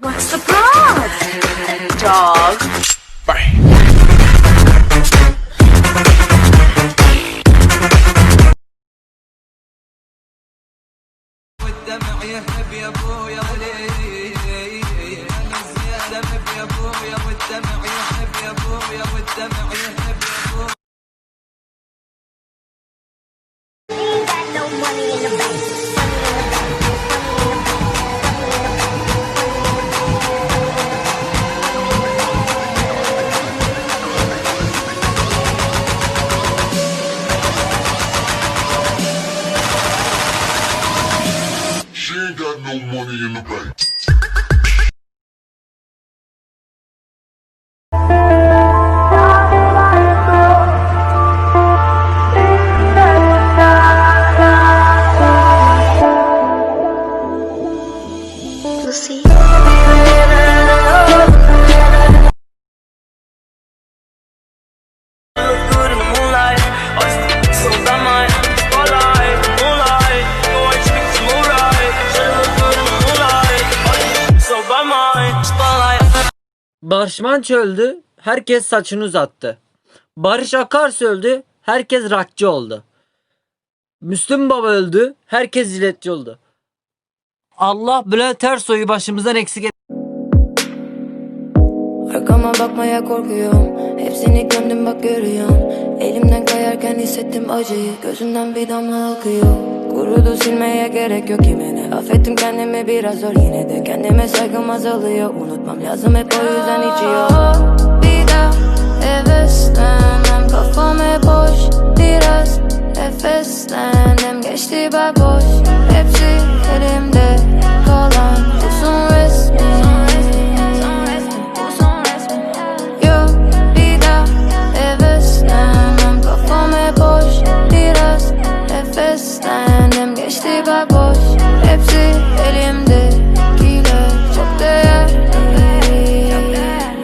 What's the problem? Dog. والدمع يهب يا ابويا مب يا ابويا والدمع يهب يا ابويا والدمع يهب يا ابويا Ain't got no money in the bank. Spotlight. Barış Manço öldü. Herkes saçını uzattı. Barış Akarsu öldü. Herkes rakçı oldu. Müslüm Baba öldü. Herkes jiletçi oldu. Allah Bülent Ersoy'u başımızdan eksik et. Arkama bakmaya korkuyorum. Hepsini gömdüm bak görüyorum. Elimden kayarken hissettim acıyı. Gözümden bir damla akıyor. Kurudu silmeye gerek yok kimene Affettim kendimi biraz zor yine de. Kendime saygım azalıyor. Unutmam lazım hep o yüzden içiyor. Bir daha heveslenmem Kafam hep boş. Biraz nefeslendim. Geçti bak boş. Hepsi elimde Hepsi elimde Giyle çok değerli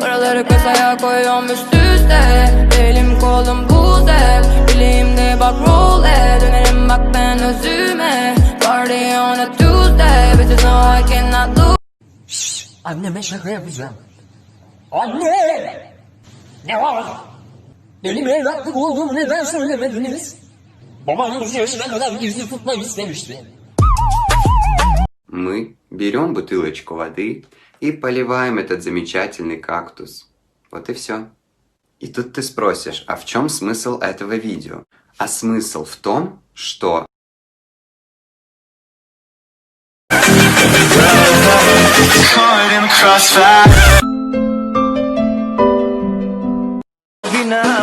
Paraları kasaya koyuyorum üst üste Elim kolum buz ev Bileğimde bak role Dönerim bak ben özüme Party on a Tuesday Bitches know I cannot lose Anneme şaka yapacağım. Anne! Ne var? Benim evlatlık olduğumu neden söylemediniz? Babanız yaşına kadar gizli tutmak istemişti. Мы берем бутылочку воды и поливаем этот замечательный кактус. Вот и все. И тут ты спросишь, а в чем смысл этого видео? А смысл в том, что Vina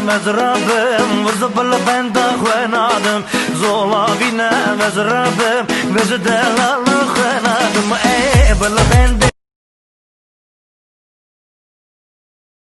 mezrabim, vızıbılı ben de khwenadım Zola vina mezrabim, vızı delalı khwenadım Ey bılı ben de